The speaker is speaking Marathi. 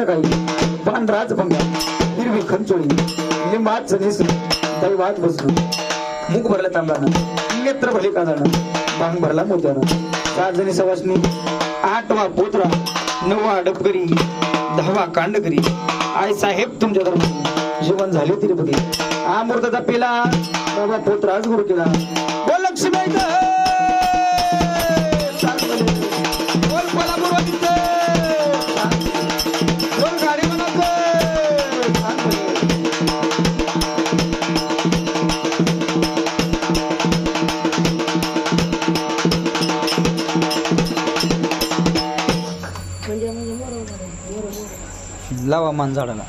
न काही? पान राजभंगा हिरवी खंचोळी लिंबात सजेसी दैवात बसणं मुख भरला तांबडानं नेत्र भले का जाणं भांग भरला मोत्यानं. साजणी सवासणी आठवा पोतरा नववा डबकरी दहावा कांडकरी. आई साहेब तुमच्या दरम्यान जीवन झाले तिरुपती. आमृताचा पिला बाबा पोत्राच गुरु केला. लक्ष्मी लावा मान झाडाला.